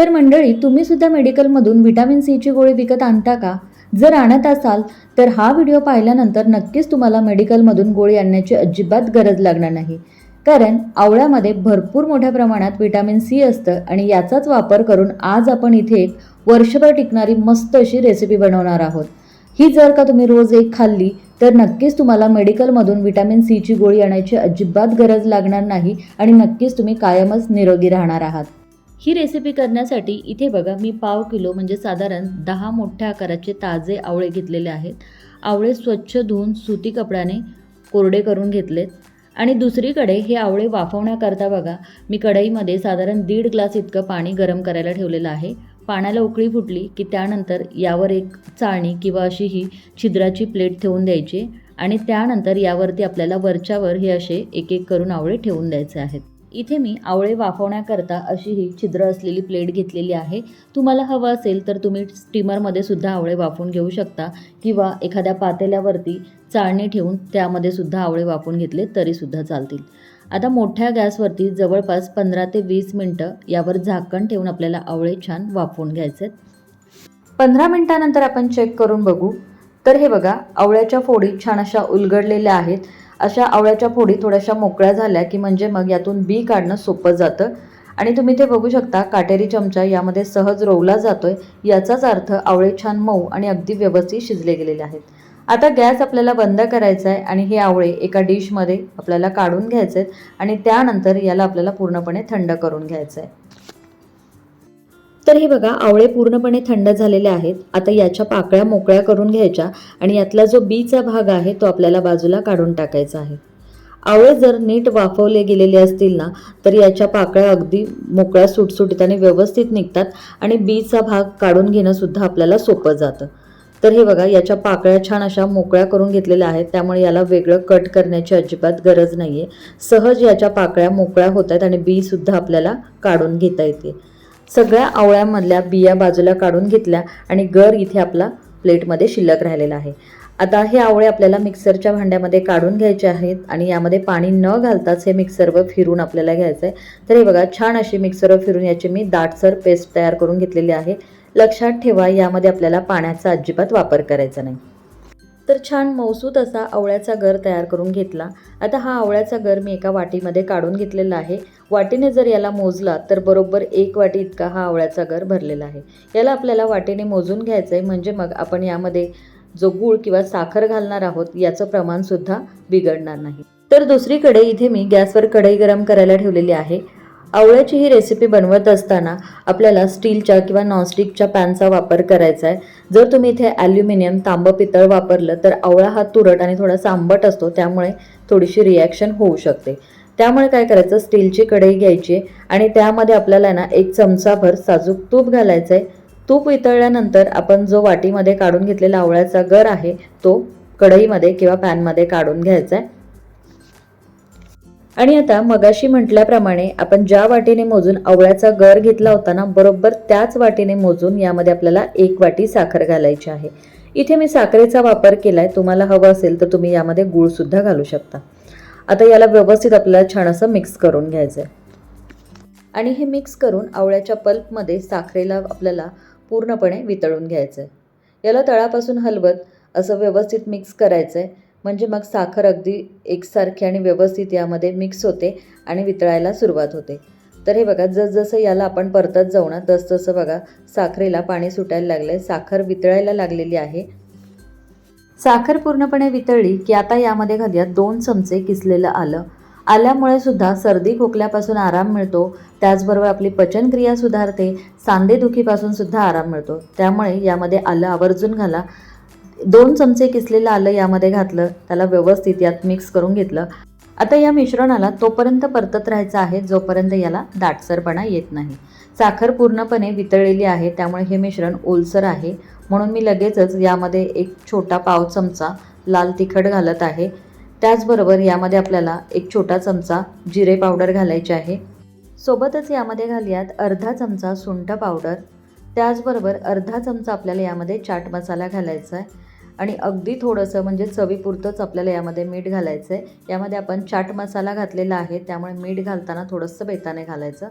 तर मंडळी तुम्ही सुद्धा मेडिकलमधून व्हिटॅमिन सीची गोळी विकत आणता का? जर आणत असाल तर हा व्हिडिओ पाहिल्यानंतर नक्कीच तुम्हाला मेडिकलमधून गोळी आणण्याची अजिबात गरज लागणार नाही. कारण आवळ्यामध्ये भरपूर मोठ्या प्रमाणात व्हिटॅमिन सी असतं आणि याचाच वापर करून आज आपण इथे एक वर्षभर टिकणारी मस्त अशी रेसिपी बनवणार आहोत. ही जर का तुम्ही रोज एक खाल्ली तर नक्कीच तुम्हाला मेडिकलमधून व्हिटॅमिन सीची गोळी आणायची अजिबात गरज लागणार नाही आणि नक्कीच तुम्ही कायमच निरोगी राहणार आहात. ही रेसिपी करण्यासाठी इथे बघा मी पाव किलो म्हणजे साधारण दहा मोठ्या आकाराचे ताजे आवळे घेतलेले आहेत. आवळे स्वच्छ धुवून सुती कपड्याने कोरडे करून घेतलेत. आणि दुसरीकडे हे आवळे वाफवण्याकरता बघा मी कढईमध्ये साधारण दीड ग्लास इतकं पाणी गरम करायला ठेवलेलं आहे. पाण्याला उकळी फुटली की त्यानंतर यावर एक चाळणी किंवा अशी ही छिद्राची प्लेट ठेवून द्यायची आणि त्यानंतर यावरती आपल्याला वरच्यावर हे असे एक एक करून आवळे ठेवून द्यायचे आहेत. इथे मी आवळे वाफवण्याकरता अशी ही छिद्र असलेली प्लेट घेतलेली आहे. तुम्हाला हवं असेल तर तुम्ही स्टीमरमध्ये सुद्धा आवळे वाफवून घेऊ शकता किंवा एखाद्या पातेल्यावरती चाळणी ठेवून त्यामध्ये सुद्धा आवळे वाफवून घेतले तरीसुद्धा चालतील. आता मोठ्या गॅसवरती जवळपास पंधरा ते वीस मिनटं यावर झाकण ठेवून आपल्याला आवळे छान वाफवून घ्यायचे आहेत. पंधरा मिनटानंतर आपण चेक करून बघू. तर हे बघा आवळ्याच्या फोडी छान अशा उलगडलेल्या आहेत. अशा आवळ्याच्या फोडी थोड्याशा मोकळ्या झाल्या की म्हणजे मग यातून बी काढणं सोपं जातं. आणि तुम्ही ते बघू शकता काटेरी चमचा यामध्ये सहज रोवला जातोय. याचाच अर्थ आवळे छान मऊ आणि अगदी व्यवस्थित शिजले गेलेले आहेत. आता गॅस आपल्याला बंद करायचा आहे आणि हे आवळे एका डिशमध्ये आपल्याला काढून घ्यायचे आहेत आणि त्यानंतर याला आपल्याला पूर्णपणे थंड करून घ्यायचं आहे तर हे बघा आवळे पूर्णपणे थंड झालेले आहेत. आता याच्या पाकळ्या मोकळ्या करून घ्यायच्या आणि यातला जो बीचा भाग आहे तो आपल्याला बाजूला काढून टाकायचा आहे. आवळे जर नीट वाफवले गेलेले असतील ना तर याच्या पाकळ्या अगदी मोकळ्या सुटसुटीत आणि व्यवस्थित निघतात आणि बीचा भाग काढून घेणंसुद्धा आपल्याला सोपं जातं. तर हे बघा याच्या पाकळ्या छान अशा मोकळ्या करून घेतलेल्या आहेत. त्यामुळे याला वेगळं कट करण्याची अजिबात गरज नाही आहे सहज याच्या पाकळ्या मोकळ्या होत आहेत आणि बीसुद्धा आपल्याला काढून घेता येते. सगळ्या आवळ्यामधल्या बिया बाजूला काढून घेतल्या आणि गर इथे आपला प्लेटमध्ये शिल्लक राहिलेला आहे. आता हे आवळे आपल्याला मिक्सरच्या भांड्यामध्ये काढून घ्यायचे आहेत आणि यामध्ये पाणी न घालताच हे मिक्सरवर फिरून आपल्याला घ्यायचं आहे. तर हे बघा छान अशी मिक्सरवर फिरून याची मी दाटसर पेस्ट तयार करून घेतलेली आहे. लक्षात ठेवा यामध्ये आपल्याला पाण्याचा अजिबात वापर करायचा नाही. तर छान मौसूत असा आवळ्याचा गर तयार करून घेतला. आता हा आवळ्याचा गर मी एका वाटीमध्ये काढून घेतलेला आहे. वाटीने जर याला मोजला तर बरोबर एक वाटी इतका हा आवळ्याचा गर भरलेला आहे. याला आपल्याला वाटीने मोजून घ्यायचं आहे म्हणजे मग आपण यामध्ये जो गूळ किंवा साखर घालणार आहोत याचं प्रमाणसुद्धा बिघडणार नाही. तर दुसरीकडे इथे मी गॅसवर कढई गरम करायला ठेवलेली आहे. आवळ्याची ही रेसिपी बनवत असताना आपल्याला स्टीलच्या किंवा नॉनस्टिकच्या पॅनचा वापर करायचा आहे. जर तुम्ही इथे ॲल्युमिनियम तांबं पितळ वापरलं तर आवळा हा तुरट आणि थोडासा आंबट असतो. त्यामुळे थोडीशी रिॲक्शन होऊ शकते. त्यामुळे काय करायचं? स्टीलची कढई घ्यायची आणि त्यामध्ये आपल्याला ना एक चमचाभर साजूक तूप घालायचं आहे. तूप वितळल्यानंतर आपण जो वाटीमध्ये काढून घेतलेला आवळ्याचा गर आहे तो कढईमध्ये किंवा पॅनमध्ये काढून घ्यायचा आहे. आणि आता मगाशी म्हटल्याप्रमाणे आपण ज्या वाटीने मोजून आवळ्याचा गर घेतला होता ना बरोबर त्याच वाटीने मोजून यामध्ये आपल्याला एक वाटी साखर घालायची आहे. इथे मी साखरेचा वापर केला आहे तुम्हाला हवं असेल तर तुम्ही यामध्ये गूळसुद्धा घालू शकता. आता याला व्यवस्थित आपल्याला छान असं मिक्स करून घ्यायचं आहे आणि हे मिक्स करून आवळ्याच्या पल्पमध्ये साखरेला आपल्याला पूर्णपणे वितळून घ्यायचं आहे याला तळापासून हलवत असं व्यवस्थित मिक्स करायचं आहे म्हणजे मग साखर अगदी एकसारखी आणि व्यवस्थित यामध्ये मिक्स होते आणि वितळायला सुरुवात होते. तर हे बघा जसजसं याला आपण परतत जाऊ ना तसतसं बघा साखरेला पाणी सुटायला लागलं आहे साखर वितळायला लागलेली आहे. साखर पूर्णपणे वितळली की आता यामध्ये घालूया दोन चमचे किसलेलं आलं. आल्यामुळे सुद्धा सर्दी खोकल्यापासून आराम मिळतो. त्याचबरोबर आपली पचनक्रिया सुधारते. सांधेदुखीपासून सुद्धा आराम मिळतो. त्यामुळे यामध्ये आलं आवर्जून घाला. दोन चमचे किसलेलं आलं यामध्ये घातलं त्याला व्यवस्थित यात मिक्स करून घेतलं. आता या मिश्रणाला तोपर्यंत परतत राहायचं आहे जोपर्यंत याला दाटसरपणा येत नाही. साखर पूर्णपणे वितळलेली आहे त्यामुळे हे मिश्रण ओलसर आहे. म्हणून मी लगेचच यामध्ये एक छोटा पाव चमचा लाल तिखट घालत आहे. त्याचबरोबर यामध्ये आपल्याला एक छोटा चमचा जिरे पावडर घालायचे आहे. सोबतच यामध्ये घालूयात अर्धा चमचा सुंठ पावडर. त्याचबरोबर अर्धा चमचा आपल्याला यामध्ये चाट मसाला घालायचा आहे. आणि अगदी थोडंसं म्हणजे चवीपुरतंच आपल्याला यामध्ये मीठ घालायचं आहे यामध्ये आपण चाट मसाला घातलेला आहे त्यामुळे मीठ घालताना थोडंसं बेताने घालायचं.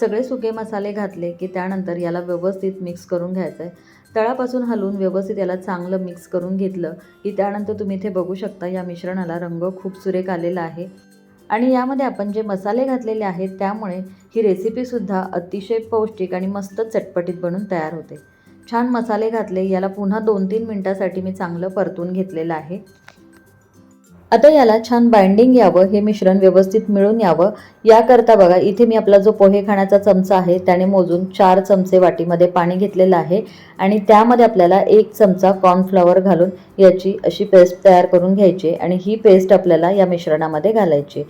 सगळे सुके मसाले घातले की त्यानंतर याला व्यवस्थित मिक्स करून घ्यायचं आहे तळापासून हलवून व्यवस्थित याला चांगलं मिक्स करून घेतलं की त्यानंतर तुम्ही इथे बघू शकता या मिश्रणाला रंग खूप सुरेख आलेला आहे. आणि यामध्ये आपण जे मसाले घातलेले आहेत त्यामुळे ही रेसिपीसुद्धा अतिशय पौष्टिक आणि मस्त चटपटीत बनून तयार होते. छान मसाले घातले. याला पुन्हा दोन तीन मिनटासाठी मी चांगलं परतून घेतलेलं आहे. आता याला छान बाइंडिंग यावं हे मिश्रण व्यवस्थित मिळून यावं. याकरता बघा इथे मी आपला जो पोहे खाण्याचा चमचा आहे त्याने मोजून चार चमचे वाटीमध्ये पाणी घेतलेलं आहे. आणि त्यामध्ये आपल्याला एक चमचा कॉर्नफ्लॉवर घालून याची अशी पेस्ट तयार करून घ्यायची आणि ही पेस्ट आपल्याला या मिश्रणामध्ये घालायची.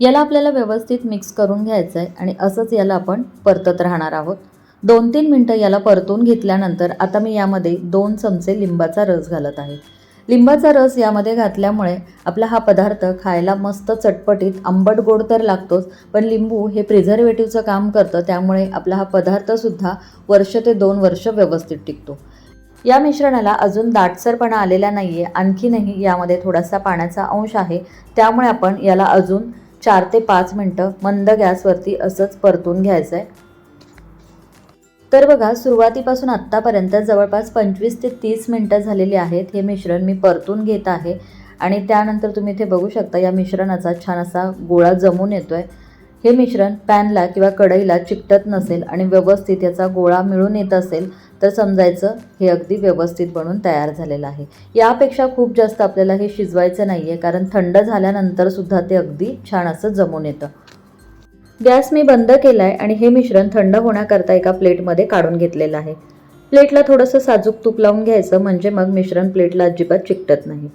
याला आपल्याला व्यवस्थित मिक्स करून घ्यायचं आहे आणि असंच याला आपण परतत राहणार आहोत. दोन तीन मिनटं याला परतून घेतल्यानंतर आता मी यामध्ये दोन चमचे लिंबाचा रस घालत आहे. लिंबाचा रस यामध्ये घातल्यामुळे आपला हा पदार्थ खायला मस्त चटपटीत आंबट गोड तर लागतोच पण लिंबू हे प्रिझर्वेटिव्हचं काम करतं त्यामुळे आपला हा पदार्थसुद्धा वर्ष ते दोन वर्ष व्यवस्थित टिकतो. या मिश्रणाला अजून दाटसरपणा आलेला नाही आहे आणखीनही यामध्ये थोडासा पाण्याचा अंश आहे त्यामुळे आपण याला अजून चार ते पाच मिनटं मंद गॅसवरती असंच परतून घ्यायचं आहे तर बघा सुरुवातीपासून आत्तापर्यंत जवळपास पंचवीस ते तीस मिनटं झालेली आहेत हे मिश्रण मी परतून घेत आहे. आणि त्यानंतर तुम्ही इथे बघू शकता या मिश्रणाचा छान असा गोळा जमून येतो आहे हे मिश्रण पॅनला किंवा कढईला चिकटत नसेल आणि व्यवस्थित याचा गोळा मिळून येत असेल तर समजायचं हे अगदी व्यवस्थित बनून तयार झालेलं आहे. यापेक्षा खूप जास्त आपल्याला हे शिजवायचं नाही आहे कारण थंड झाल्यानंतरसुद्धा ते अगदी छान असं जमून येतं. गॅस मी बंद केला आहे आणि हे मिश्रण थंड होण्याकरता एका प्लेटमध्ये काढून घेतलेलं आहे. प्लेटला थोडंसं साजूक तूप लावून घ्यायचं म्हणजे मग मिश्रण प्लेटला अजिबात चिकटत नाही.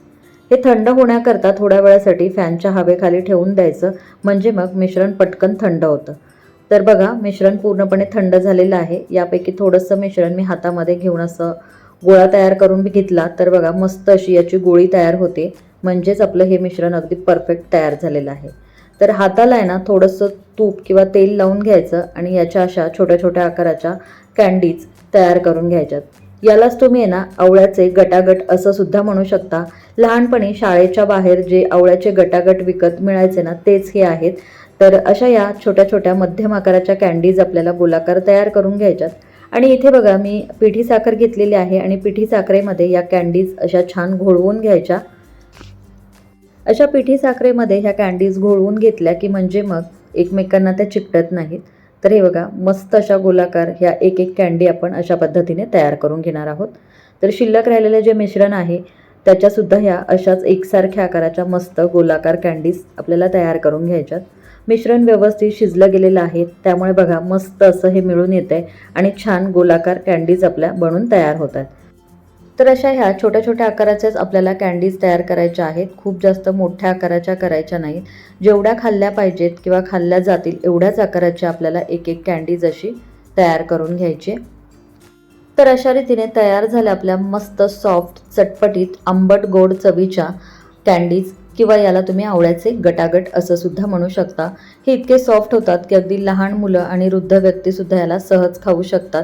हे थंड होण्याकरता थोड्या वेळासाठी फॅनच्या हवेखाली ठेवून द्यायचं म्हणजे मग मिश्रण पटकन थंड होतं. तर बघा मिश्रण पूर्णपणे थंड झालेलं आहे. यापैकी थोडंसं मिश्रण मी हातामध्ये घेऊन असं गोळा तयार करून घेतला. तर बघा मस्त अशी याची गोळी तयार होते. म्हणजेच आपलं हे मिश्रण अगदी परफेक्ट तयार झालेलं आहे. तर हाताला आहे ना थोडंसं तूप किंवा तेल लावून घ्यायचं आणि याच्या अशा छोट्या छोट्या आकाराच्या कँडीज तयार करून घ्यायच्यात. यालाच तुम्ही आहे ना आवळ्याचे गटागट असं सुद्धा म्हणू शकता. लहानपणी शाळेच्या बाहेर जे आवळ्याचे गटागट विकत मिळायचे ना तेच हे आहेत. तर अशा या छोट्या छोट्या मध्यम आकाराच्या कँडीज आपल्याला गोलाकार तयार करून घ्यायच्यात. आणि इथे बघा मी पिठी साखर घेतलेली आहे आणि पिठी साखरेमध्ये या कँडीज अशा छान घोळवून घ्यायच्या. अशा पिठी साखरेमध्ये ह्या कँडीज घोळवून घेतल्या की म्हणजे मग एकमेकांना त्या चिकटत नाहीत. तर हे बघा मस्त अशा गोलाकार ह्या एक एक कँडी आपण अशा पद्धतीने तयार करून घेणार आहोत. तर शिल्लक राहिलेलं जे मिश्रण आहे त्याच्यासुद्धा ह्या अशाच एकसारख्या आकाराच्या मस्त गोलाकार कँडीज आपल्याला तयार करून घ्यायच्यात. मिश्रण व्यवस्थित शिजलं गेलेलं आहे त्यामुळे बघा मस्त असं हे मिळून येतं आहे आणि छान गोलाकार कँडीज आपल्या बनून तयार होतात. तर अशा ह्या छोट्या छोट्या आकाराच्याच आपल्याला कँडीज तयार करायच्या आहेत. खूप जास्त मोठ्या आकाराच्या करायच्या नाहीत. जेवढ्या खाल्ल्या पाहिजेत किंवा खाल्ल्या जातील एवढ्याच आकाराच्या आपल्याला एक एक कँडीज अशी तयार करून घ्यायची. तर अशा रीतीने तयार झाल्या आपल्या मस्त सॉफ्ट चटपटीत आंबट गोड चवीच्या कँडीज किंवा याला तुम्ही आवळ्याचे गटागट असं सुद्धा म्हणू शकता. हे इतके सॉफ्ट होतात की अगदी लहान मुलं आणि वृद्ध व्यक्तीसुद्धा याला सहज खाऊ शकतात.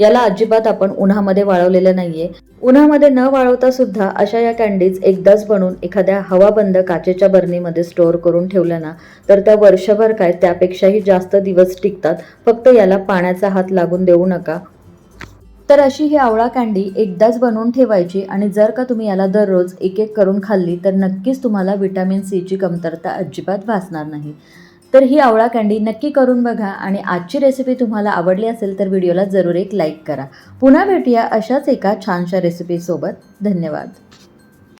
याला अजिबात आपण उन्हामध्ये वाळवलेलं नाहीये. उन्हामध्ये न वाळवता सुद्धा अशा या कॅन्डीज एकदाच बनवून एखाद्या हवाबंद काचेच्या बरणीमध्ये स्टोअर करून ठेवल्या ना तर त्या वर्षभर काय त्यापेक्षाही जास्त दिवस टिकतात. फक्त याला पाण्याचा हात लागून देऊ नका. तर अशी ही आवळा कँडी एकदाच बनवून ठेवायची आणि जर का तुम्ही याला दररोज एक एक करून खाल्ली तर नक्कीच तुम्हाला विटॅमिन सीची कमतरता अजिबात भासणार नाही. तर ही आवळा कँडी नक्की करून बघा आणि आजची रेसिपी तुम्हाला आवडली असेल तर व्हिडिओला जरूर एक लाईक करा. पुन्हा भेटूया अशाच एका छानशा रेसिपीसोबत धन्यवाद.